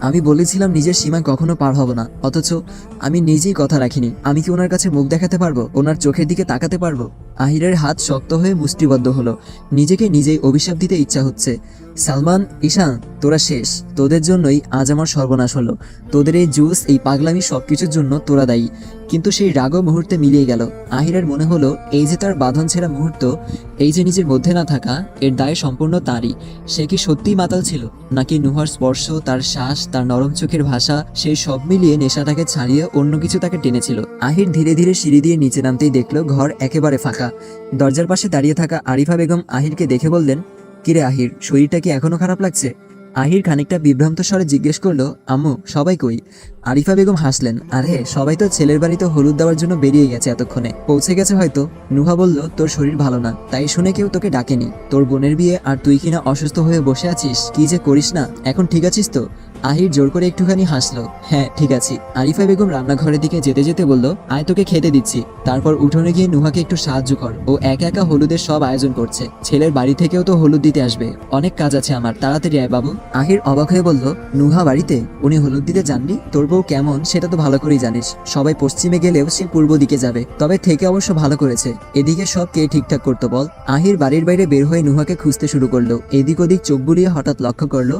আমি বলেছিলাম নিজের সীমা কখনো পার হব না, অথচ আমি নিজেই কথা রাখিনি। আমি কি ওনার কাছে মুখ দেখাতে পারব? ওনার চোখের দিকে তাকাতে পারব? আহিরের হাত শক্ত হয়ে মুষ্টিবদ্ধ হলো। নিজেকে নিজেই অভিশাপ দিতে ইচ্ছা হচ্ছে। সালমান, ঈশান, তোরা শেষ। তোদের জন্যই আজ আমার সর্বনাশ হলো। তোদের এই জুস, এই পাগলামি সব কিছুর জন্য তোরা দায়ী। কিন্তু সেই রাগও মুহূর্তে মিলিয়ে গেল। আহিরের মনে হলো, এই যে তার বাঁধন ছেঁড়া মুহূর্ত, এই যে নিজের মধ্যে না থাকা, এর দায় সম্পূর্ণ তারই। সে কি সত্যিই মাতাল ছিল? নাকি নুহার স্পর্শ, তার শ্বাস, তার নরম চোখের ভাষা সেই সব মিলিয়ে নেশাটাকে ছাড়িয়ে অন্য কিছু তাকে টেনেছিল। আহির ধীরে ধীরে সিঁড়ি দিয়ে নিচে নামতেই দেখল, ঘর একেবারে ফাঁকা। দরজার পাশে দাঁড়িয়ে থাকা আরিফা বেগম আহিরকে দেখে বললেন, কিরে আহির, শরীরটা কি এখনও খারাপ লাগছে? আহির খানিকটা বিভ্রান্ত স্বরে জিজ্ঞেস করল, আম্মু, সবাই কই? আরিফা বেগম হাসলেন, আরে, সবাই তো ছেলের বাড়িতে হলুদ দেওয়ার জন্য বেরিয়ে গেছে এতক্ষণে। পৌঁছে গেছে হয়তো। নুহা বলল, তোর শরীর ভালো না, তাই শুনে কেউ তোকে ডাকেনি। তোর বোনের বিয়ে আর তুই কিনা অসুস্থ হয়ে বসে আছিস? কি যে করিস না? এখন ঠিক আছিস তো? আহির জোর করে একটুখানি হাসলো। হ্যাঁ ঠিক আছে। আরিফা বেগম রান্নাঘরের দিকে যেতে যেতে বলল, আয়, তোকে খেতে দিচ্ছি। তারপর উঠোনে গিয়ে নুহাকে একটু সাহায্য কর। ও একা একা হলুদের সব আয়োজন করছে। ছেলের বাড়ি থেকেও তো হলুদ দিতে আসবে। অনেক কাজ আছে আমার, তাড়াতাড়ি আয় বাবু। আহির অবাক হয়ে বলল, নুহা বাড়িতে? উনি হলুদ দিতে যাননি? তোর বউ কেমন, সেটা তো ভালো করেই জানিস। সবাই পশ্চিমে গেলেও সে পূর্ব দিকে যাবে, তবে থেকে অবশ্য ভালো করেছে। এদিকে সব কে ঠিকঠাক করতো বল? আহির বাড়ির বাইরে বের হয়ে নুহাকে খুঁজতে শুরু করল। এদিক ওদিক চোখ বুলিয়ে হঠাৎ লক্ষ্য করল,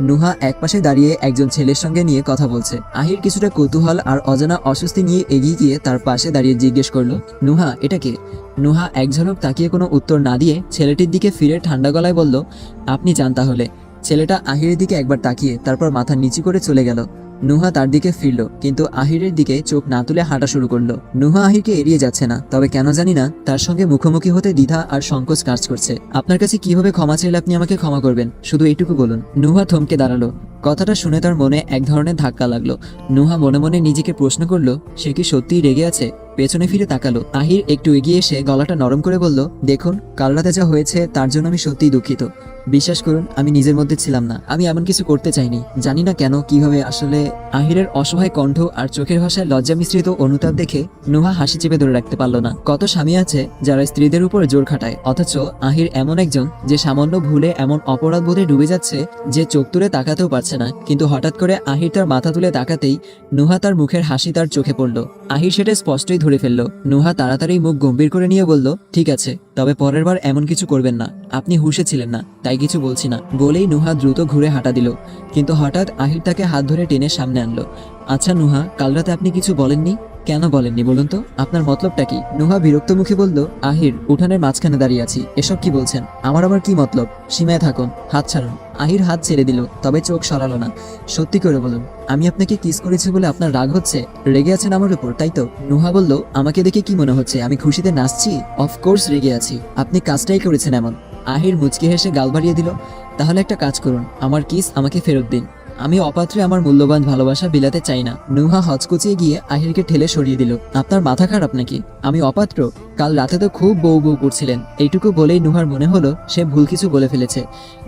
নুহা একপাশে দাঁড়িয়ে একজন ছেলের সঙ্গে নিয়ে কথা বলছে। আহির কিছুটা কৌতূহল আর অজানা অস্বস্তি নিয়ে এগিয়ে গিয়ে তার পাশে দাঁড়িয়ে জিজ্ঞেস করল, নুহা, এটা কে? নুহা এক ঝলক তাকিয়ে কোনো উত্তর না দিয়ে ছেলেটির দিকে ফিরে ঠান্ডা গলায় বলল, আপনি যান তাহলে। ছেলেটা আহিরের দিকে একবার তাকিয়ে তারপর মাথা নিচু করে চলে গেল। নুহা তার দিকে ফিরল, কিন্তু আহিরের দিকে চোখ না তুলে হাঁটা শুরু করল। নুহা আহিরকে এড়িয়ে যাচ্ছে না, তবে কেন জানি না তার সঙ্গে মুখোমুখি হতে দ্বিধা আর সংকোচ কাজ করছে। আপনার কাছে কীভাবে ক্ষমা চাইলে আপনি আমাকে ক্ষমা করবেন? শুধু এইটুকু বলুন। নুহা থমকে দাঁড়াল। কথাটা শুনে তার মনে এক ধরনের ধাক্কা লাগল। নুহা মনে মনে নিজেকে প্রশ্ন করল, সে কি সত্যিই রেগে আছে? পেছনে ফিরে তাকালো। আহির একটু এগিয়ে এসে গলাটা নরম করে বলল, দেখুন, কাল রাতে যা হয়েছে তার জন্য আমি সত্যিই দুঃখিত। বিশ্বাস করুন, আমি নিজের মধ্যে ছিলাম না। আমি এমন কিছু করতে চাইনি। জানি না কেন, কীভাবে আসলে আহিরের অসহায় কণ্ঠ আর চোখের ভাষায় লজ্জা মিশ্রিত অনুতাপ দেখে নুহা হাসি চেপে ধরে রাখতে পারল না। কত স্বামী আছে যারা স্ত্রীদের উপর জোর খাটায়, অথচ আহির এমন একজন যে সামান্য ভুলে এমন অপরাধ বোধে ডুবে যাচ্ছে যে চোখ তুলে তাকাতেও পারছে না। কিন্তু হঠাৎ করে আহির তার মাথা তুলে তাকাতেই নুহা তার মুখের হাসি তার চোখে পড়ল। আহির সেটা স্পষ্টই ধরে ফেলল। নুহা তাড়াতাড়ি মুখ গম্ভীর করে নিয়ে বলল, ঠিক আছে, তবে পরের বার এমন কিছু করবেন না। আপনি হুশে ছিলেন না, তাই কিছু বলছি না। বলেই নুহা দ্রুত ঘুরে হাঁটা দিল। কিন্তু হঠাৎ আহির তাকে হাত ধরে টেনে সামনে আনলো। আচ্ছা নুহা, কাল রাতে আপনি কিছু বলেননি? কেন বলেননি বলুন তো? আপনার মতলবটা কি? নুহা বিরক্ত মুখে বলল আহির উঠানের মাঝখানে দাঁড়িয়ে আছি। এসব কি বলছেন? আমার আবার কি মতলব? সীমায় থাকুন, হাত ছাড়ুন। আহির হাত ছেড়ে দিল, তবে চোখ সরালো না। সত্যি করে বলুন, আমি আপনাকে কিস করেছি বলে আপনার রাগ হচ্ছে? রেগে আছেন আমার উপর, তাই তো? নুহা বলল, আমাকে দেখে কি মনে হচ্ছে? আমি খুশিতে নাচছি? অফকোর্স রেগে আছি। আপনি কাজটাই করেছেন এমন। আহির মুচকি হেসে গাল বাড়িয়ে দিল, তাহলে একটা কাজ করুন, আমার কিস আমাকে ফেরত দিন। আমি অপাত্রে আমার মূল্যবান ভালোবাসা বিলাতে চাই না। নুহা হচকুচিয়ে গিয়ে আহিরকে ঠেলে সরিয়ে দিল, আপনার মাথা খারাপ নাকি? আমি অপাত্র, কাল রাতে তো খুব বউ বউ করছিলেন। এইটুকু বলেই নুহার মনে হলো সে ভুল কিছু বলে ফেলেছে,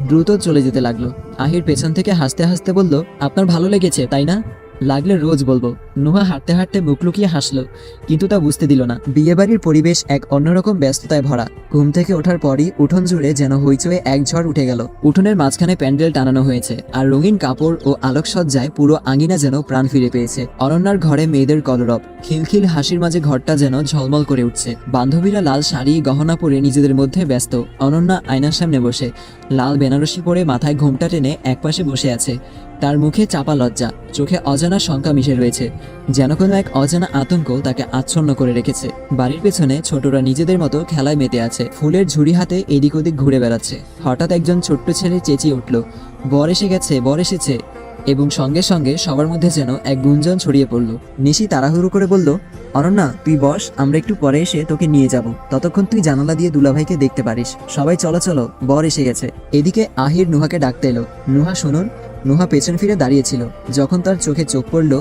দ্রুত চলে যেতে লাগল। আহির পেছন থেকে হাসতে হাসতে বলল, আপনার ভালো লেগেছে, তাই না? লাগলে রোজ বলব। নুহা হাঁটতে হাঁটতে মুখ লুকিয়ে হাসলো, কিন্তু তা বুঝতে দিল না। বিয়েবাড়ির পরিবেশ এক অন্যরকম ব্যস্ততায় ভরা। ঘুম থেকে ওঠার পরই উঠোন জুড়ে যেন হইচয়ে এক ঝড় উঠে গেল। উঠোনের মাঝখানে প্যান্ডেল টানানো হয়েছে, আর রঙিন কাপড় ও আলোকসজ্জায় পুরো আঙিনা যেন প্রাণ ফিরে পেয়েছে। অনন্যার ঘরে মেয়েদের কলরব, খিলখিল হাসির মাঝে ঘরটা যেন ঝলমল করে উঠছে। বান্ধবীরা লাল শাড়ি, গহনা পরে নিজেদের মধ্যে ব্যস্ত। অনন্যা আয়নার সামনে বসে, লাল বেনারসি পরে মাথায় ঘোমটা টেনে একপাশে বসে আছে। তার মুখে চাপা লজ্জা, চোখে অজানা শঙ্কা মিশে রয়েছে, যেন কোনো এক অজানা আতঙ্ক তাকে আচ্ছন্ন করে রেখেছে। বাড়ির পেছনে ছোটরা নিজেদের মতো খেলায় মেতে আছে, ফুলের ঝুড়ি হাতে এদিক ওদিক ঘুরে বেড়াচ্ছে। হঠাৎ একজন ছোট্ট ছেলে চেঁচিয়ে উঠল, বর এসে গেছে, বর এসেছে। এবং সঙ্গে সঙ্গে সবার মধ্যে যেন এক গুঞ্জন ছড়িয়ে পড়ল। নিশি তাড়াহুড়ো করে বলল, অনন্যা, তুই বস, আমরা একটু পরে এসে তোকে নিয়ে যাব। ততক্ষণ তুই জানালা দিয়ে দুলাভাইকে দেখতে পারিস। সবাই চলো চলো, বর এসে গেছে। এদিকে আহির নুহাকে ডাকতে এলো। নুহা, শুনুন নুহা পেছন ফিরে দাঁড়িয়েছিল। যখন তার চোখে চোখ পড়ল,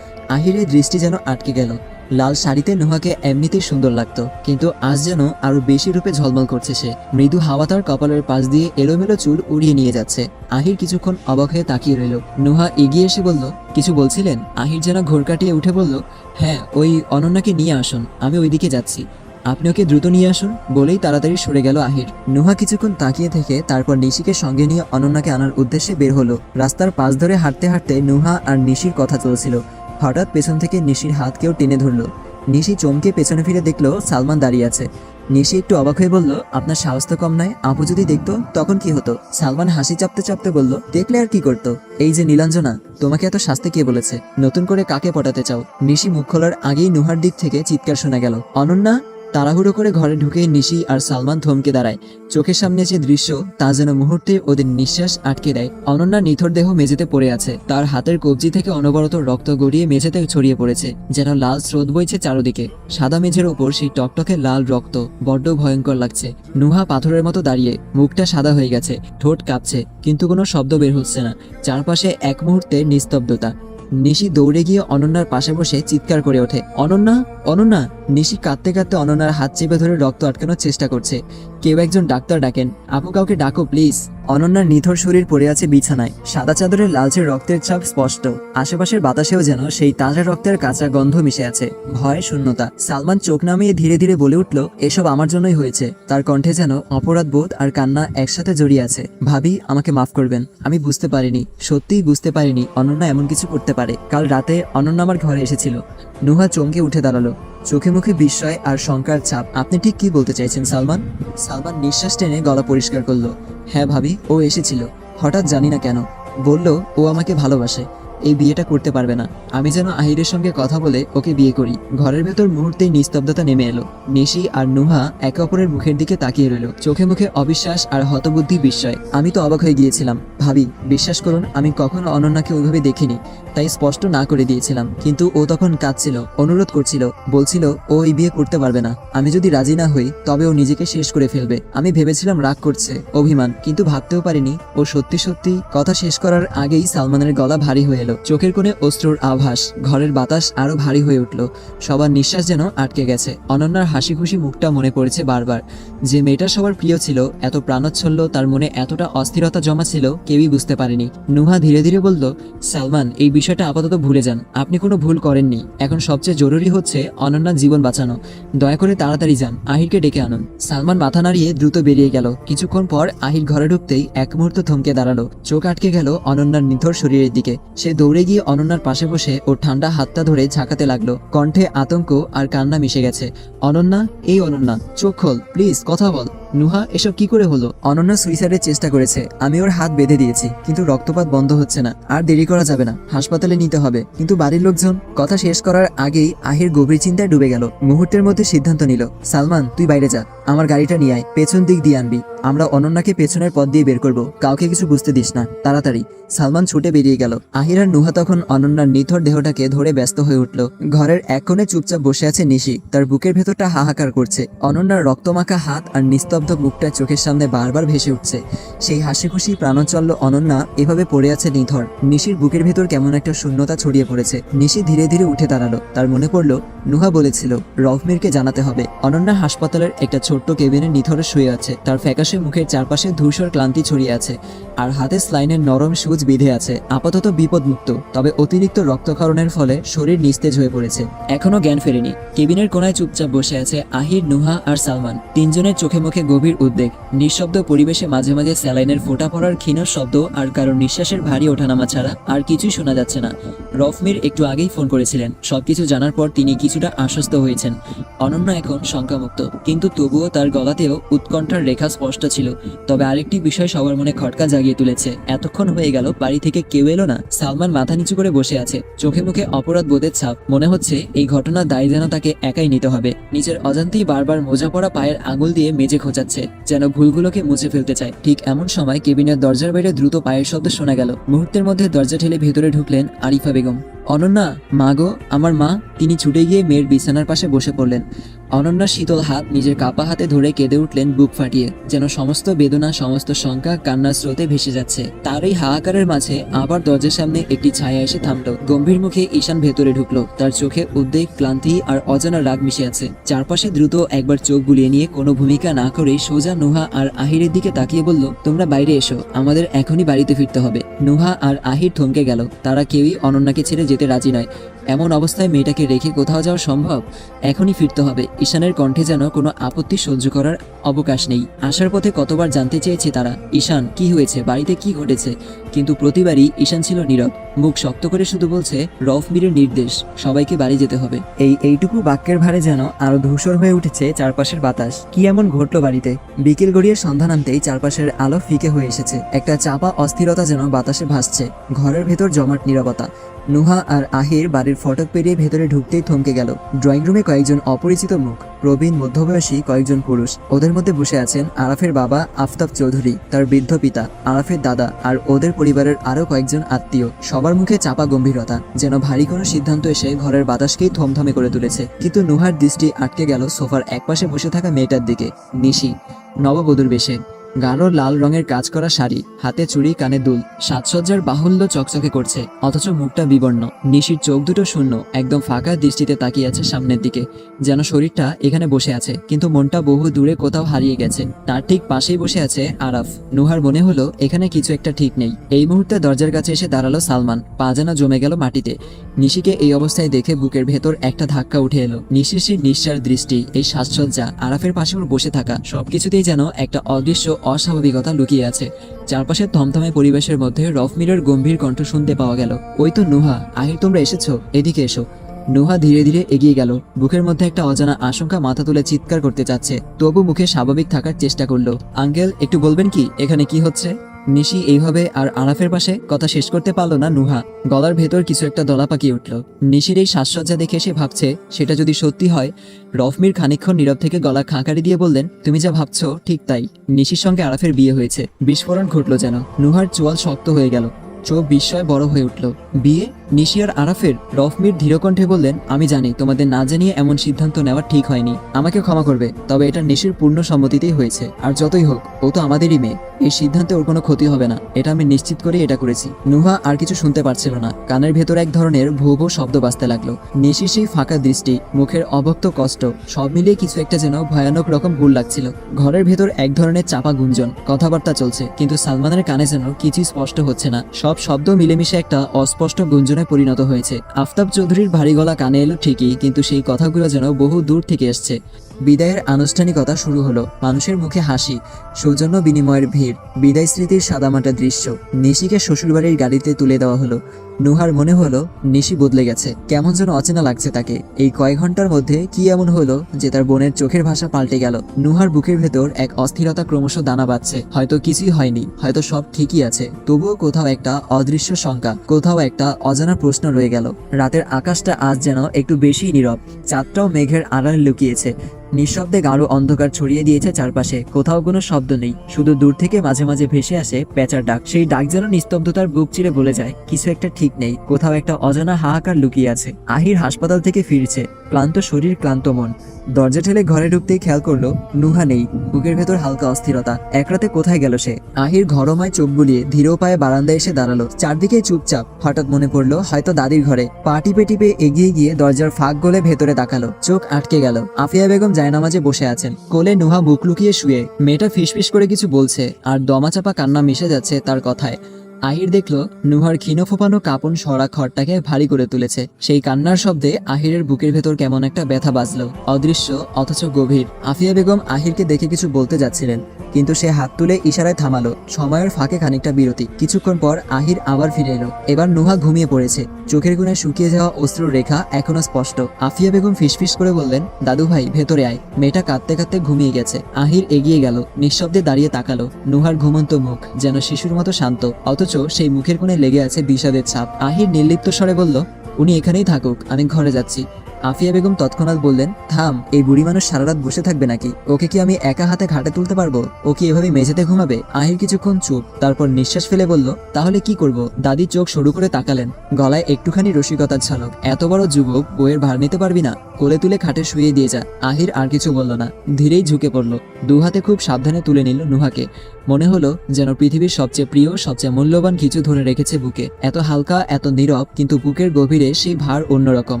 আহিরের দৃষ্টি যেন আটকে গেল। লাল শাড়িতে নুহাকে এমনিতেই সুন্দর লাগতো, কিন্তু আজ যেন আরও বেশি রূপে ঝলমল করছে সে। মৃদু হাওয়া তার কপালের পাশ দিয়ে এলোমেলো চুল উড়িয়ে নিয়ে যাচ্ছে। আহির কিছুক্ষণ অবাক হয়ে তাকিয়ে রইল। নুহা এগিয়ে এসে বলল, কিছু বলছিলেন? আহির যেন ঘোর কাটিয়ে উঠে বলল হ্যাঁ ওই অনন্যাকে নিয়ে আসুন, আমি ওইদিকে যাচ্ছি। আপনি ওকে দ্রুত নিয়ে আসুন, বলেই তাড়াতাড়ি সরে গেল আহির। নুহা কিছুক্ষণ তাকিয়ে থেকে তারপর নিশিকে সঙ্গে নিয়ে অনন্যাকে আনার উদ্দেশ্যে বের হলো। রাস্তার পাশ ধরে হাঁটতে হাঁটতে নুহা আর নিশির কথা চলছিল। হঠাৎ পেছন থেকে নিশির হাত কেউ টেনে ধরলো। নিশি চমকে পেছনে ফিরে দেখল সালমান দাঁড়িয়ে আছে। নিশি একটু অবাক হয়ে বলল, আপনার সাহস তো কম নয় আপু যদি দেখতো, তখন কি হতো? সালমান হাসি চাপতে চাপতে বলল, দেখলে আর কি করতো? এই যে নীলাঞ্জনা, তোমাকে এত শাস্তি কে বলেছে? নতুন করে কাকে পটাতে চাও? নিশি মুখ খোলার আগেই নুহার দিক থেকে চিৎকার শোনা গেল। অনন্যা তাড়াহুড়ো করে ঘরে ঢুকে নিশি আর সালমান থমকে দাঁড়ায়। চোখের সামনে যে দৃশ্য, তা যেন মুহূর্তে ওদের নিঃশ্বাস আটকে দেয়। অনন্যা নিথর দেহ মেঝেতে পড়ে আছে। তার হাতের কবজি থেকে অনবরত রক্ত গড়িয়ে মেঝেতে ছড়িয়ে পড়েছে, যেন লাল স্রোত বইছে চারদিকে। সাদা মেঝের ওপর সেই টকটকে লাল রক্ত, বড্ড ভয়ঙ্কর লাগছে। নুহা পাথরের মতো দাঁড়িয়ে, মুখটা সাদা হয়ে গেছে, ঠোঁট কাঁপছে, কিন্তু কোনো শব্দ বের হচ্ছে না। চারপাশে এক মুহূর্তে নিস্তব্ধতা। নিশি দৌড়ে গিয়ে অনন্যার পাশে বসে চিৎকার করে ওঠে। অনন্যা অনন্যা, নিশি কাঁদতে কাঁদতে অনন্যার হাত চেপে ধরে রক্ত আটকানোর চেষ্টা করছে। কেউ একজন ডাক্তার ডাকেন, আপু কাউকে ডাকো, প্লিজ। অনন্যার নিথর শরীর পড়ে আছে বিছানায়। সাদা চাদরের লালচে রক্তের ছাপ স্পষ্ট। আশেপাশের বাতাসেও যেন সেই তাজা রক্তের কাঁচা গন্ধ মিশে আছে। ভয়, শূন্যতা। সালমান চোখ নামিয়ে ধীরে ধীরে বলে উঠল, এসব আমার জন্যই হয়েছে। তার কণ্ঠে যেন অপরাধ বোধ আর কান্না একসাথে জড়িয়ে আছে। ভাবি, আমাকে মাফ করবেন। আমি বুঝতে পারিনি। সত্যিই বুঝতে পারিনি অনন্যা এমন কিছু করতে পারে। কাল রাতে অনন্যা আমার ঘরে এসেছিল। নুহা চমকে উঠে দাঁড়াল। চোখে মুখে বিস্ময় আর শঙ্কার ছাপ। আপনি ঠিক কি বলতে চাইছেন, সালমান? সালমান নিঃশ্বাস টেনে গলা পরিষ্কার করল। হ্যাঁ ভাবি, ও এসেছিল। হঠাৎ জানি না কেন। বলল, ও আমাকে ভালোবাসে। এই বিয়েটা করতে পারবে না। আমি যেন আহিরের সঙ্গে কথা বলে ওকে বিয়ে করি। ঘরের ভেতর মুহূর্তেই নিস্তব্ধতা নেমে এলো। নিশি আর নুহা একে অপরের মুখের দিকে তাকিয়ে রইল। চোখে মুখে অবিশ্বাস আর হতবুদ্ধি বিস্ময়। আমি তো অবাক হয়ে গিয়েছিলাম। ভাবি, বিশ্বাস করুন, আমি কখনো অনন্যাকে ওইভাবে দেখিনি। তাই স্পষ্ট না করে দিয়েছিলাম। কিন্তু ও তখন কাঁদছিল, অনুরোধ করছিল, বলছিল, ও এই বিয়ে করতে পারবে না। আমি যদি রাজি না হই, তবে ও নিজেকে শেষ করে ফেলবে। আমি ভেবেছিলাম রাগ করছে, অভিমান, কিন্তু ভাবতেও পারিনি, ও সত্যি সত্যি কথা শেষ করার আগেই সালমানের গলা ভারী হয়ে এলো। চোখের কোণে অস্ত্রর আভাস, ঘরের বাতাস আরও ভারী হয়ে উঠল। সবার নিঃশ্বাস যেন আটকে গেছে। অনন্যার হাসি খুশি মুখটা মনে পড়েছে বারবার। যে মেয়েটা সবার প্রিয় ছিল, এত প্রাণোচ্ছল্ল তার মনে এতটা অস্থিরতা জমা ছিল, কেউই বুঝতে পারেনি। নুহা ধীরে ধীরে বলল, সালমান, এই বিষয়টা আপাতত ভুলে যান। আপনি কোনো ভুল করেননি। এখন সবচেয়ে জরুরি হচ্ছে অনন্যার জীবন বাঁচানো। দয়া করে তাড়াতাড়ি যান। আহিরকে ডেকে আনুন। সালমান মাথা নাড়িয়ে দ্রুত বেরিয়ে গেল। কিছুক্ষণ পর আহির ঘরে ঢুকতেই এক মুহূর্ত থমকে দাঁড়াল। চোখ আটকে গেল অনন্যার নিথর শরীরের দিকে। সে দৌড়ে গিয়ে অনন্যার পাশে বসে ওর ঠান্ডা হাতটা ধরে ঝাঁকাতে লাগল। কণ্ঠে আতঙ্ক আর কান্না মিশে গেছে। অনন্যা, এই অনন্যা, চোখ খোল, প্লিজ কথা বল। নুহা, এসব কি করে হলো? অনন্যা সুইসাইডের চেষ্টা করেছে। আমি ওর হাত বেঁধে দিয়েছি, কিন্তু রক্তপাত বন্ধ হচ্ছে না। আর দেরি করা যাবে না। হাসপাতালে নিতে হবে। কিন্তু বাড়ির লোকজন, কথা শেষ করার আগেই আহির গভীর চিন্তায় ডুবে গেল। মুহূর্তের মধ্যে সিদ্ধান্ত নিল, সালমান, তুই বাইরে যা। আমার গাড়িটা নিয়ে আয়। পেছন দিক দিয়ে আনবি। আমরা অনন্যাকে পেছনের পথ দিয়ে বের করব। কাউকে কিছু বুঝতে দিস না। তাড়াতাড়ি। সালমান ছুটে বেরিয়ে গেল। আহির আর নুহা তখন অনন্যার নিথর দেহটাকে ধরে ব্যস্ত হয়ে উঠল। ঘরের এক কোণে চুপচাপ বসে আছে নিশি। তার বুকের ভেতরটা হাহাকার করছে। অনন্যার রক্তমাখা হাত আর নিস্তব্ধ মুখটা চোখের সামনে বারবার ভেসে উঠছে। সেই হাসি খুশি প্রাণচল্য অনন্যা এভাবে পড়ে আছে নিধর নিশির বুকের ভেতর কেমন একটা শূন্যতা ছড়িয়ে পড়েছে। নিশি ধীরে ধীরে উঠে দাঁড়াল। তার মনে পড়ল, নুহা বলেছিল রফমিরকে জানাতে হবে। অনন্যা হাসপাতালের একটা ছোট্ট কেবিনে নিধরে শুয়ে আছে। তার ফ্যাকাশে মুখের চারপাশে ধূসর ক্লান্তি ছড়িয়ে আছে। আর হাতে স্লাইনের নরম সুচ বিঁধে আছে। আপাতত বিপদমুক্ত, তবে অতিরিক্ত রক্তক্ষরণের ফলে শরীর নিস্তেজ হয়ে পড়েছে। এখনও জ্ঞান ফেরেনি। কেবিনের কোনায় চুপচাপ বসে আছে আহির, নুহা আর সালমান। তিনজনের চোখে মুখে গভীর উদ্বেগ। নিঃশব্দ পরিবেশে মাঝে মাঝে স্যালাইনের ফোটা পড়ার ক্ষীণ শব্দ আর কারও নিঃশ্বাসের ভারী ওঠানামা ছাড়া আর কিছুই শোনা যাচ্ছে না। রফমির একটু আগেই ফোন করেছিলেন। সবকিছু জানার পর তিনি কিছুটা আশ্বস্ত হয়েছেন। অনন্য এখন শঙ্কামুক্ত, কিন্তু তবুও তার গলাতেও উৎকণ্ঠার রেখা স্পষ্ট ছিল। তবে আরেকটি বিষয় সবার মনে খটকা জাগিয়ে তুলেছে। এতক্ষণ হয়ে গেল, বাড়ি থেকে কেউ এলো না। সালমান মাথা নিচু করে বসে আছে। চোখে মুখে অপরাধ বোধের ছাপ। মনে হচ্ছে এই ঘটনার দায়ী যেন তাকে একাই নিতে হবে। নিজের অজান্তেই বারবার মোজা পড়া পায়ের আঙুল দিয়ে মেজে খোঁচাচ্ছে, যেন ভুলগুলোকে মুছে ফেলতে চায়। ঠিক এমন সময় কেবিনের দরজার বাইরে দ্রুত পায়ের শব্দ শোনা গেল। মুহূর্তের মধ্যে দরজা ঠেলে ভেতরে ঢুকলেন আরিফা বেগম। অনন্যা, মা গো, আমার মা, তিনি ছুটে গিয়ে মেয়ের বিছানার পাশে বসে পড়লেন। অনন্যার শীতল হাত নিজের কাপা হাতে ধরে কেঁদে উঠলেন বুক ফাটিয়ে, যেন সমস্ত বেদনা, সমস্ত শঙ্কা কান্নার স্রোতে ভেসে যাচ্ছে। তার এই হাহাকারের মাঝে আবার দরজার সামনে একটি ছায়া এসে থামলো। গম্ভীর মুখে ঈশান ভেতরে ঢুকলো। তার চোখে উদ্বেগ, ক্লান্তি আর অজানা রাগ মিশে আছে। চারপাশে দ্রুত একবার চোখ বুলিয়ে নিয়ে কোনো ভূমিকা না করে সোজা নুহা আর আহিরের দিকে তাকিয়ে বলল, তোমরা বাইরে এসো, আমাদের এখনই বাড়িতে ফিরতে হবে। নুহা আর আহির থমকে গেল। তারা কেউই অনন্যাকে ছেড়ে যেতে রাজি নয়। এমন অবস্থায় মেয়েটাকে রেখে কোথাও যাওয়া সম্ভব? এখনই ফিরতে হবে। ঈশানের কণ্ঠে যেন কোনো আপত্তি সহ্য করার অবকাশ নেই। আসার পথে কতবার জানতে চেয়েছে তারা, ঈশান, কি হয়েছে? বাড়িতে কি ঘটেছে? কিন্তু প্রতিবারই ঈশান ছিল নীরব। মুখ শক্ত করে শুধু বলছে, রফ মীরের নির্দেশ, সবাইকে বাড়ি যেতে হবে। এই এইটুকু বাক্যের ভারে যেন আরও ধূসর হয়ে উঠেছে চারপাশের বাতাস। কি এমন ঘটলো বাড়িতে? বিকেল গড়িয়ে সন্ধান আনতেই চারপাশের আলো ফিকে হয়ে এসেছে। একটা চাপা অস্থিরতা যেন বাতাসে ভাসছে। ঘরের ভেতর জমাট নীরবতা। নুহা আর আহির বাড়ির ফটক পেরিয়ে ভেতরে ঢুকতেই থমকে গেল। ড্রয়িং রুমে কয়েকজন অপরিচিত মুখ। প্রবীণ মধ্যবয়সী কয়েকজন পুরুষ। ওদের মধ্যে বসে আছেন আরাফের বাবা আফতাব চৌধুরী, তার বৃদ্ধ পিতা আরাফের দাদা আর ওদের পরিবারের আরও কয়েকজন আত্মীয়। সবার মুখে চাপা গম্ভীরতা, যেন ভারী কোনো সিদ্ধান্ত এসে ঘরের বাতাসকেই থমথমে করে তুলেছে। কিন্তু নুহার দৃষ্টি আটকে গেল সোফার একপাশে বসে থাকা মেয়েটার দিকে। নিশি, নববধূর বেশে। গাঢ় লাল রঙের কাজ করা শাড়ি, হাতে চুড়ি, কানে দুল, সাজসজ্জার বাহুল্য চকচকে করছে, অথচ মুখটা বিবর্ণ, নিশির চোখ দুটো শূন্য, একদম ফাঁকা দৃষ্টিতে তাকিয়ে আছে সামনের দিকে, যেন শরীরটা এখানে বসে আছে, কিন্তু মনটা বহু দূরে কোথাও হারিয়ে গেছে, তার ঠিক পাশেই বসে আছে আরাফ, নুহার মনে হলো, এখানে কিছু একটা ঠিক নেই, এই মুহূর্তে দরজার কাছে এসে দাঁড়াল সালমান, পা যেন জমে গেল মাটিতে, নিশিকে এই অবস্থায় দেখে বুকের ভেতর একটা ধাক্কা উঠে এলো, নিশির সেই নিঃশ্বাস দৃষ্টি, এই সাজসজ্জা, আরাফের পাশে বসে থাকা, সবকিছুতেই যেন একটা অদৃশ্য অস্বাভাবিকতা লুকিয়ে আছে। চারপাশের থমথমে পরিবেশের মধ্যে রফমিরের গম্ভীর কণ্ঠ শুনতে পাওয়া গেল। ওই তো নুহা। আহির, তোমরা এসেছ? এদিকে এসো। নুহা ধীরে ধীরে এগিয়ে গেল। বুকের মধ্যে একটা অজানা আশঙ্কা মাথা তুলে চিৎকার করতে চাচ্ছে। তবু মুখে স্বাভাবিক থাকার চেষ্টা করল। আঙ্কেল, একটু বলবেন কি? এখানে কি হচ্ছে? নিশি এইভাবে আর আরাফের পাশে কথা শেষ করতে পারল না নুহা। গলার ভেতর কিছু একটা দলা পাকিয়ে উঠল। নিশির এই সাজসজ্জা দেখে সে ভাবছে, সেটা যদি সত্যি হয়, রফমির খানিক্ষণ নীরব থেকে গলা খাঁকারি দিয়ে বললেন, তুমি যা ভাবছ, ঠিক তাই। নিশির সঙ্গে আরাফের বিয়ে হয়েছে। বিস্ফোরণ ঘটল যেন। নুহার চোয়াল শক্ত হয়ে গেল। চোখ বিস্ময় বড় হয়ে উঠল। বিয়ে? নিশি আর আরাফের রফমির ধীরকণ্ঠে বললেন, আমি জানি, তোমাদের না জানিয়ে এমন সিদ্ধান্ত নেওয়া ঠিক হয়নি। আমাকে ক্ষমা করবে, তবে এটা নিশির পূর্ণ সম্মতিতেই হয়েছে। আর যতই হোক, ও তো আমাদেরই মেয়ে। এই সিদ্ধান্তে ওর কোনো ক্ষতি হবে না। এটা আমি নিশ্চিত করে এটা করেছি। নুহা আর কিছু শুনতে পারছিল না। কানের ভেতর এক ধরনের ভূ শব্দ বাজতে লাগল। নিশির সেই ফাঁকা দৃষ্টি, মুখের অভক্ত কষ্ট, সব মিলিয়ে কিছু একটা যেন ভয়ানক রকম ভুল লাগছিল। ঘরের ভেতর এক ধরনের চাপা গুঞ্জন, কথাবার্তা চলছে, কিন্তু সালমানের কানে যেন কিছুই স্পষ্ট হচ্ছে না। সব শব্দ মিলেমিশে একটা অস্পষ্ট গুঞ্জনে পরিণত হয়েছে। আফতাব চৌধুরীর ভারী গলা কানে এলো ঠিকই, কিন্তু সেই কথাগুলো যেন বহু দূর থেকে এসছে। বিদায়ের আনুষ্ঠানিকতা শুরু হলো। মানুষের মুখে হাসি, সৌজন্য বিনিময়ের ভিড়, বিদায় স্মৃতির সাদামাটা দৃশ্য। নিশিকে শ্বশুরবাড়ির গাড়িতে তুলে দেওয়া হলো। নুহার মনে হলো নিশি বদলে গেছে। কেমন যেন অচেনা লাগছে তাকে। এই কয়েক ঘণ্টার মধ্যে কি এমন হলো যে তার বোনের চোখের ভাষা পাল্টে গেল। নুহার বুকের ভেতর এক অস্থিরতা ক্রমশ দানা বাঁধছে। হয়তো কিছুই হয়নি, হয়তো সব ঠিকই আছে। তবুও কোথাও একটা অদৃশ্য শঙ্কা, কোথাও একটা অজানা প্রশ্ন রয়ে গেল। রাতের আকাশটা আজ যেন একটু বেশি নীরব। চাঁদটাও মেঘের আড়াল লুকিয়েছে। নিঃশব্দে গাঢ় অন্ধকার ছড়িয়ে দিয়েছে চারপাশে। কোথাও কোনো শব্দ নেই। শুধু দূর থেকে মাঝে মাঝে ভেসে আসে পেঁচার ডাক। সেই ডাক যেন নিস্তব্ধতার বুক চিরে বলে যায়, কিছু একটা ঠিক নেই। কোথাও একটা অজানা হাহাকার লুকিয়ে আছে। আহির হাসপাতাল থেকে ফিরছে। ক্লান্ত শরীর, ক্লান্ত মন। দরজা ঠেলে ঘরে ঢুকতেই খেয়াল করল, নুহা নেই। বুকের ভেতর হালকা অস্থিরতা। এক রাতে কোথায় গেল সে? আহির ঘরমায় চোখ বুলিয়ে ধীর পায়ে বারান্দায় এসে দাঁড়াল। চারদিকে চুপচাপ। হঠাৎ মনে পড়ল, হয়তো দাদির ঘরে। পা টিপে টিপে এগিয়ে গিয়ে দরজার ফাঁক গলে ভেতরে তাকালো। চোখ আটকে গেল। আফিয়া বেগম জায়নামাজে বসে আছেন। কোলে নুহা বুক লুকিয়ে শুয়ে। মেয়েটা ফিসফিস করে কিছু বলছে, আর দমাচাপা কান্না মিশে যাচ্ছে তার কথায়। আহির দেখল, নুহার ক্ষীণ ফোপানো কাপন সরা খড়টাকে ভারী করে তুলেছে। সেই কান্নার শব্দে আহিরের বুকের ভেতর কেমন একটা ব্যথা বাজল। অদৃশ্য, অথচ গভীর। আফিয়া বেগম আহিরকে দেখে কিছু বলতে যাচ্ছিলেন। কিন্তু সে হাত তুলে ইশারায় থামালো। সময়ের ফাঁকে খানিকটা বিরতি। কিছুক্ষণ পর আহির আবার ফিরে এলো। এবার নুহা ঘুমিয়ে পড়েছে। চোখের কোণে শুকিয়ে যাওয়া অশ্রুর রেখা এখনও স্পষ্ট। আফিয়া বেগম ফিসফিস করে বললেন, দাদু ভাই, ভেতরে আয়। মেয়েটা কাঁদতে কাঁদতে ঘুমিয়ে গেছে। আহির এগিয়ে গেল, নিঃশব্দে দাঁড়িয়ে তাকালো। নুহার ঘুমন্ত মুখ যেন শিশুর মতো শান্ত, অথচ সেই মুখের কোণে লেগে আছে বিষাদের ছাপ। আহির নির্লিপ্ত স্বরে বলল, উনি এখানেই থাকুক, আমি ঘরে যাচ্ছি। আফিয়া বেগম তৎক্ষণাৎ বললেন, থাম, এই বুড়ি মানুষ সারা রাত বসে থাকবে নাকি? ওকে কি আমি একা হাতে ঘাটে তুলতে পারব? ও কি এভাবে মেঝেতে ঘুমাবে? আহির কিছুক্ষণ চুপ, তারপর নিঃশ্বাস ফেলে বলল, তাহলে কি করব? দাদি চোখ সরু করে তাকালেন, গলায় একটুখানি রসিকতার ঝলক। এত বড় যুবক বইয়ের ভার নিতে পারবি না? কোলে তুলে খাটে শুয়ে দিয়ে যা। আহির আর কিছু বলল না, ধীরেই ঝুঁকে পড়ল। দু হাতে খুব সাবধানে তুলে নিল নুহাকে। মনে হলো যেন পৃথিবীর সবচেয়ে প্রিয়, সবচেয়ে মূল্যবান কিছু ধরে রেখেছে বুকে। এত হালকা, এত নীরব, কিন্তু বুকের গভীরে সেই ভার অন্যরকম।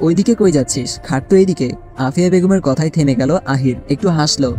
ওইদিকে কই যাচ্ছিস খাট তো এইদিকে। আফিয়া বেগমের কথায় থেমে গেল আহির। একটু হাসলো।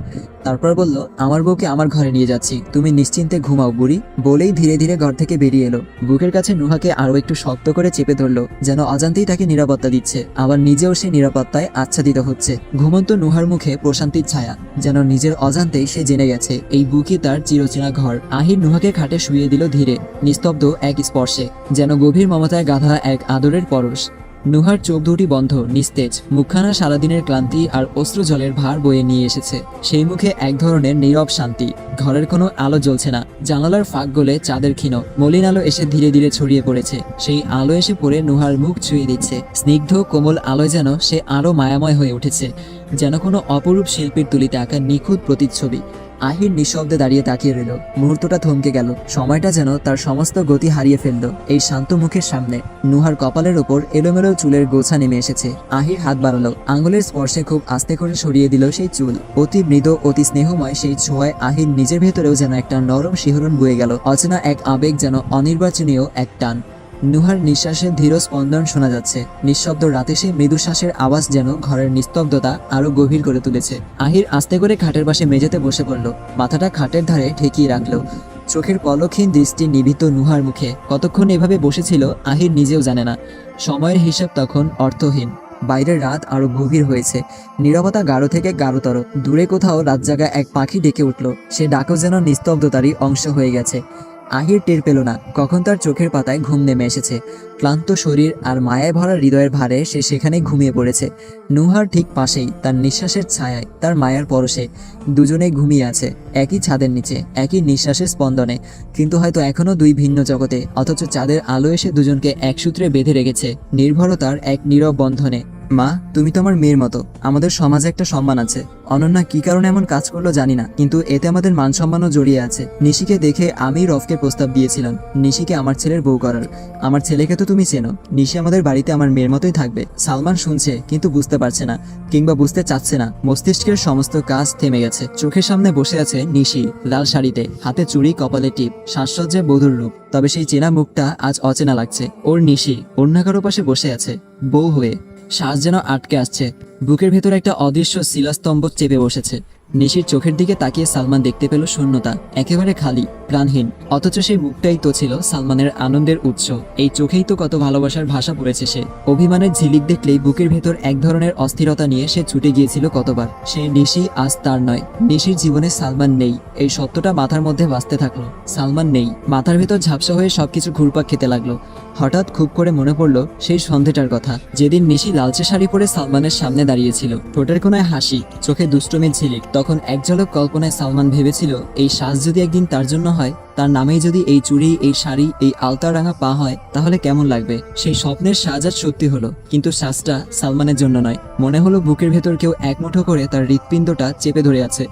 তারপর বলল, আমার বউকে আমার ঘরে নিয়ে যাচ্ছি। তুমি নিশ্চিন্তে ঘুমাও, বুড়ি। বলেই ধীরে ধীরে ঘর থেকে বেরিয়ে এলো। বুকের কাছে নুহাকে আরও একটু শক্ত করে চেপে ধরলো, যেন অজান্তেই তাকে নিরাপত্তা দিচ্ছে। আবার নিজেও সে নিরাপত্তায় আচ্ছাদিত হচ্ছে। ঘুমন্ত নুহার মুখে প্রশান্তির ছায়া, যেন নিজের অজান্তেই সে জেনে গেছে, এই বুকই তার চিরচেনা ঘর। আহির নুহাকে খাটে শুয়ে দিল ধীরে, নিস্তব্ধ এক স্পর্শে, যেন গভীর মমতায় গাধা এক আদরের পরশ। নুহার চোখ দুটি বন্ধ, নিস্তেজ। মুখখানা সারাদিনের ক্লান্তি আর অস্ত্র জলের ভার বয়ে নিয়ে এসেছে। সেই মুখে এক ধরনের নীরব শান্তি। ঘরের কোনো আলো জ্বলছে না। জানালার ফাঁক গলে চাঁদের ক্ষীণ। মলিন আলো এসে ধীরে ধীরে ছড়িয়ে পড়েছে। সেই আলো এসে পড়ে নুহার মুখ ছুঁয়ে দিচ্ছে। স্নিগ্ধ, কোমল আলোয় যেন সে আরও মায়াময় হয়ে উঠেছে। যেন কোনো অপরূপ শিল্পীর তুলিতে আঁকা নিখুঁত প্রতিচ্ছবি। আহির নিঃশব্দে দাঁড়িয়ে তাকিয়ে রইল। মুহূর্তটা থমকে গেল। সময়টা যেন তার সমস্ত গতি হারিয়ে ফেলল। এই শান্ত মুখের সামনে নুহার কপালের ওপর এলোমেলো চুলের গোছা নেমে এসেছে। আহির হাত বাড়ালো। আঙুলের স্পর্শে খুব আস্তে করে সরিয়ে দিল সেই চুল। অতি মৃদ, অতি স্নেহময় সেই ছোঁয়ায় আহির নিজের ভেতরেও যেন একটা নরম শিহরণ বয়ে গেল। অচেনা এক আবেগ যেন অনির্বাচনীয় এক টান। নুহার নিঃশ্বাসের ধীর স্পন্দন শোনা যাচ্ছে। নিঃশব্দ রাতে সেই মৃদু শ্বাসের আওয়াজ যেন ঘরের নিস্তব্ধতা আরও গভীর করে তুলেছে। আহির আস্তে করে খাটের পাশে মেঝেতে বসে পড়ল। মাথাটা খাটের ধারে ঠেকিয়ে রাখল। চোখের পলকহীন দৃষ্টি নিভিত নুহার মুখে। কতক্ষণ এভাবে বসেছিল আহির নিজেও জানে না। সময়ের হিসাব তখন অর্থহীন। বাইরের রাত আরও গভীর হয়েছে। নীরবতা গাঢ় থেকে গাঢ়তর। দূরে কোথাও রাত জাগা এক পাখি ডেকে উঠল। সে ডাকও যেন নিস্তব্ধতারই অংশ হয়ে গেছে। আহির টের পেল না, কখন তার চোখের পাতায় ঘুম নেমে এসেছে। ক্লান্ত শরীর আর মায়ায় ভরা হৃদয়ের ভারে সে সেখানেই ঘুমিয়ে পড়েছে। নুহার ঠিক পাশেই, তার নিঃশ্বাসের ছায়ায়, তার মায়ার পরশে। দুজনেই ঘুমিয়ে আছে, একই ছাদের নিচে, একই নিঃশ্বাসের স্পন্দনে। কিন্তু হয়তো এখনও দুই ভিন্ন জগতে, অথচ চাঁদের আলো এসে দুজনকে এক সূত্রে বেঁধে রেখেছে। নির্ভরতার এক নীরব বন্ধনে। মা, তুমি তো আমার মেয়ের মতো। আমাদের সমাজে একটা সম্মান আছে। অনন্যা কি কারণে এমন কাজ করল জানি না, কিন্তু এতে আমাদের মান সম্মানও জড়িয়ে আছে। নিশিকে দেখে আমি রফকে প্রস্তাব দিয়েছিলাম, নিশিকে আমার ছেলের বউ করার। আমার ছেলেকে তো তুমি চেনো, নিশি আমাদের বাড়িতে আমার মেয়ের মতোই থাকবে। সালমান শুনছে, কিন্তু বুঝতে পারছে না, কিংবা বুঝতে চাচ্ছে না। মস্তিষ্কের সমস্ত কাজ থেমে গেছে। চোখের সামনে বসে আছে নিশি, লাল শাড়িতে, হাতে চুড়ি, কপালে টিপ শ্বাসসজ্জায় বধুর রূপ। তবে সেই চেনা মুখটা আজ অচেনা লাগছে। ওর নিশি, অন্য কারও পাশে বসে আছে। বউ হয়ে শ্বাস যেন আটকে আসছে। বুকের ভেতর একটা অদৃশ্য শিলাস্তম্ভ চেপে বসেছে। নিশির চোখের দিকে তাকিয়ে সালমান দেখতে পেল শূন্যতা, একেবারে খালি, প্রাণহীন। অথচ সেই মুখটাই তো ছিল সালমানের আনন্দের উৎস। এই চোখেই তো কত ভালোবাসার ভাষা পড়েছে সে। অভিমানের ঝিলিক দেখলেই বুকের ভেতর এক ধরনের অস্থিরতা নিয়ে সে ছুটে গিয়েছিল কতবার। সেই নিশি, আজ তার নয়। নিশির জীবনে সালমান নেই। এই সত্যটা মাথার মধ্যে বাঁচতে থাকল। সালমান নেই। মাথার ভেতর ঝাপসা হয়ে সবকিছু ঘুরপাক খেতে লাগল। হঠাৎ খুব করে মনে পড়ল সেই সন্ধেটার কথা। যেদিন নিশি লালচে শাড়ি পরে সালমানের সামনে দাঁড়িয়েছিল, ঠোঁটের কোনায় হাসি, চোখে দুষ্টমির ঝিলিক, তখন এক ঝলক কল্পনায় সালমান ভেবেছিল, এই শ্বাস যদি একদিন তার জন্য হয় তার নামেই যদি এই চুড়ি, এই শাড়ি, এই আলতা রাঙা পা হয়, তাহলে কেমন লাগবে? সেই স্বপ্নের সাজ আজ সত্যি হলো, কিন্তু শ্বাসটা সালমানের জন্য নয়। মনে হলো বুকের ভেতর কেউ এক মুঠো করে তার হৃৎপিণ্ডটা চেপে ধরে আছে।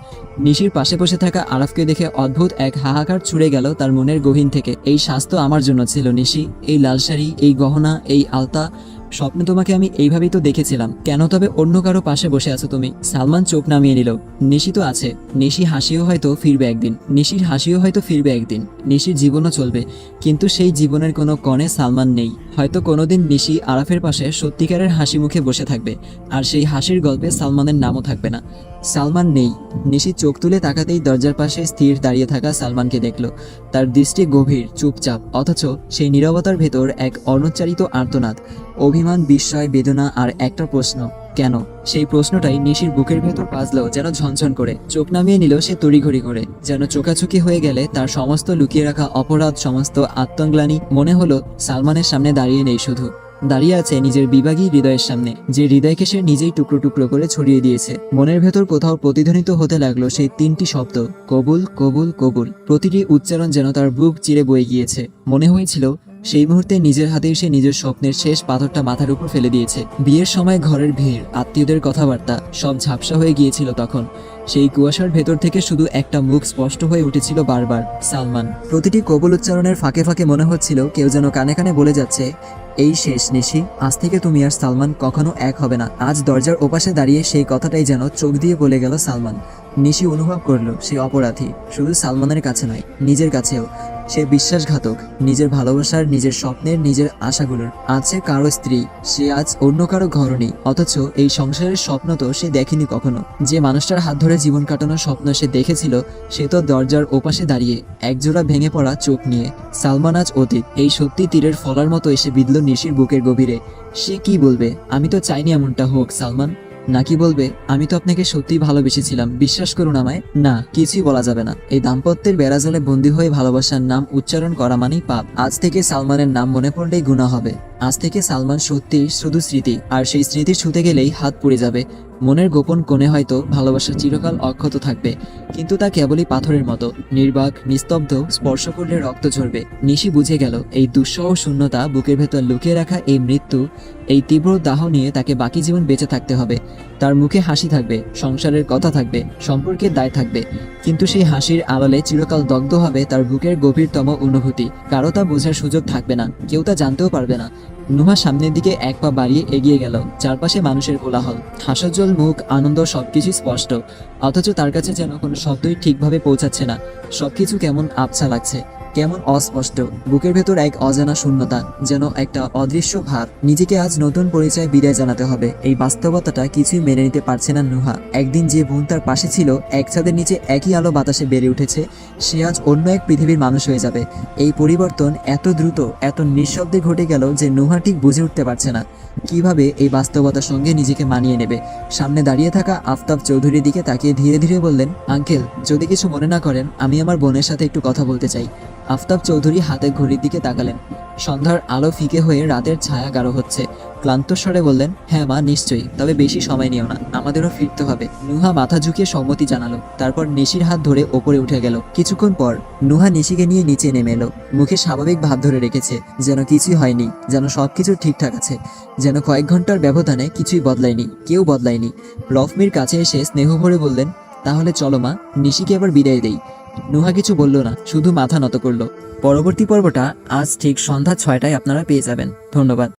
নিশির পাশে বসে থাকা আরাফকে দেখে অদ্ভুত এক হাহাকার ছুড়ে গেল তার মনের গহীন থেকে। এই স্বাস্থ্য আমার জন্য ছিল, নিশি। এই লাল শাড়ি, এই গহনা, এই আলতা স্বপ্নে তোমাকে আমি এইভাবেই তো দেখেছিলাম। কেন তবে অন্য কারও পাশে বসে আছো তুমি? সালমান চোখ নামিয়ে নিল। নিশি তো আছে। নিশি হাসিও হয়তো ফিরবে একদিন। নিশির হাসিও হয়তো ফিরবে একদিন। নিশির জীবনও চলবে। কিন্তু সেই জীবনের কোনো কণে সালমান নেই। হয়তো কোনোদিন নিশি আরাফের পাশে সত্যিকারের হাসি মুখে বসে থাকবে। আর সেই হাসির গল্পে সালমানের নামও থাকবে না। সালমান নেই। নিশি চোখ তুলে তাকাতেই দরজার পাশে স্থির দাঁড়িয়ে থাকা সালমানকে দেখল। তার দৃষ্টি গভীর, চুপচাপ। অথচ সেই নীরবতার ভেতর এক অনুচ্চারিত আর্তনাদ। অভিমান, বিস্ময়, বেদনা আর একটা প্রশ্ন, কেন? সেই প্রশ্নটাই নিশির বুকের ভেতর বাজলো যেন ঝনঝন করে। চোখ নামিয়ে নিল সে তড়িঘড়ি করে, যেন চোখাচোখি হয়ে গেলে তার সমস্ত লুকিয়ে রাখা অপরাধ, সমস্ত আত্মগ্লানি মনে হলো সালমানের সামনে দাঁড়িয়ে নেই শুধু। দাঁড়িয়ে আছে নিজের বিভাগী হৃদয়ের সামনে, যে হৃদয়কে সে নিজেই টুকরো টুকরো করে ছড়িয়ে দিয়েছে। মনের ভেতর কোথাও প্রতিধ্বনিত হতে লাগল সেই তিনটি শব্দ, কবুল কবুল কবুল। প্রতিটি উচ্চারণ যেন তার বুক চিরে বয়ে গিয়েছে। মনে হয়েছিল সেই মুহূর্তে নিজের হাতে সে নিজের স্বপ্নের শেষ পাথরটা মাথার উপর ফেলে দিয়েছে। বিয়ের সময় ঘরের ভিড়, আত্মীয়দের কথাবার্তা, সব ঝাপসা হয়ে গিয়েছিল তখন। সেই কুয়াশার ভেতর থেকে শুধু একটা মুখ স্পষ্ট হয়ে উঠেছিল বারবার, সালমান। প্রতিটি কবুল উচ্চারণের ফাঁকে ফাঁকে মনে হচ্ছিল কেউ যেন কানে কানে বলে যাচ্ছে, এই শেষ নিশি, আজ থেকে তুমি আর সালমান কখনো এক হবে না। আজ দরজার ওপাশে দাঁড়িয়ে সেই কথাটাই যেন চোখ দিয়ে বলে গেল সালমান। নিশি অনুভব করল সে অপরাধী, শুধু সালমানের কাছে নয়, নিজের কাছেও। সে বিশ্বাসঘাতক, নিজের ভালোবাসার, নিজের স্বপ্নের, নিজের আশাগুলোর। আছে কারও স্ত্রী, সে আজ অন্য কারও ঘরণী। অথচ এই সংসারের স্বপ্ন তো সে দেখেনি কখনো। যে মানুষটার হাত ধরে জীবন কাটানোর স্বপ্ন সে দেখেছিল, সে তো দরজার ওপাশে দাঁড়িয়ে, একজোড়া ভেঙে পড়া চোখ নিয়ে। সালমান আজ অতীত, এই সত্যি তীরের ফলার মতো এসে বিঁধল নিশির বুকের গভীরে। সে কি বলবে? আমি তো চাইনি এমনটা হোক, সালমান। নাকি বলবে, আমি তো আপনাকে সত্যিই ভালোবেসেছিলাম, বিশ্বাস করুন আমায়। না, কিছুই বলা যাবে না। এই দাম্পত্যের বেড়াজালে বন্দী হয়ে ভালোবাসার নাম উচ্চারণ করা মানেই পাপ। আজ থেকে সালমানের নাম মনে পড়লেই গুণা হবে। আজ থেকে সালমান সত্যি শুধু স্মৃতি, আর সেই স্মৃতি ছুতে গেলেই হাত পুড়ে যাবে। মনের গোপন কোণে হয়তো ভালোবাসা চিরকাল অক্ষত থাকবে, কিন্তু তা কেবলই পাথরের মতো। নির্বাক, নিস্তব্ধ, স্পর্শ করলে রক্ত ঝরবে। নিশি বুঝে গেল, এই দুঃসহ শূন্যতা বুকের ভেতর লুকিয়ে রাখা এই মৃত্যু এই তীব্র দাহ নিয়ে তাকে বাকি জীবন বেঁচে থাকতে হবে। তার মুখে হাসি থাকবে, সংসারের কথা থাকবে, সম্পর্কের দায় থাকবে। কিন্তু সেই হাসির আড়ালে চিরকাল দগ্ধ হবে তার বুকের গভীরতম অনুভূতি। কারও তা বোঝার সুযোগ থাকবে না, কেউ তা জানতেও পারবে না। নুহা সামনের দিকে এক পা বাড়িয়ে এগিয়ে গেল, চারপাশে মানুষের কোলাহল। হাসজ্জ্বল মুখ, আনন্দ সবকিছু স্পষ্ট। অথচ তার কাছে যেন কোনো শব্দই ঠিকভাবে পৌঁছাচ্ছে না। সবকিছু কেমন আবছা লাগছে। কেমন অস্পষ্ট। বুকের ভেতর এক অজানা শূন্যতা, যেন একটা অদৃশ্য ভার। নিজেকে আজ নতুন পরিচয় বিদায় জানাতে হবে। এই বাস্তবতাটা কিছুই মেনে নিতে পারছে না নুহা। একদিন যে বোন তার পাশে ছিল, এক ছাদের নিচে একই আলো বাতাসে বেড়ে উঠেছে, সে আজ অন্য এক পৃথিবীর মানুষ হয়ে যাবে। এই পরিবর্তন এত দ্রুত, এত নিঃশব্দে ঘটে গেল যে নুহা ঠিক বুঝে উঠতে পারছে না। কীভাবে এই বাস্তবতার সঙ্গে নিজেকে মানিয়ে নেবে? সামনে দাঁড়িয়ে থাকা আফতাব চৌধুরীর দিকে তাকিয়ে ধীরে ধীরে বললেন, আঙ্কেল, যদি কিছু মনে না করেন, আমি আমার বোনের সাথে একটু কথা বলতে চাই। আফতাব চৌধুরী হাতে ঘড়ির দিকে তাকালেন। সন্ধ্যার আলো ফিকে হয়ে রাতের ছায়া গাঢ় হচ্ছে। ক্লান্ত স্বরে বললেন হ্যাঁ মা, নিশ্চয়ই, তবে বেশি সময় নিও না, আমাদেরও ফিরতে হবে। নুহা মাথা ঝুঁকিয়ে সম্মতি জানালো, তারপর নিশির হাত ধরে ওপরে উঠে গেল। কিছুক্ষণ পর নুহা নিশিকে নিয়ে নিচে নেমে এলো, মুখে স্বাভাবিক ভাব ধরে রেখেছে, যেন কিছুই হয়নি, যেন সবকিছু ঠিকঠাক আছে, যেন কয়েক ঘণ্টার ব্যবধানে কিছুই বদলায়নি, কেউ বদলায়নি। রফমির কাছে এসে স্নেহ ভরে বললেন, তাহলে চলো মা, নিশিকে আবার বিদায় দেই। নুহা কিছু বলল না, শুধু মাথা নত করল। পরবর্তী পর্বটা আজ ঠিক সন্ধ্যা ছয়টায় আপনারা পেয়ে যাবেন। ধন্যবাদ।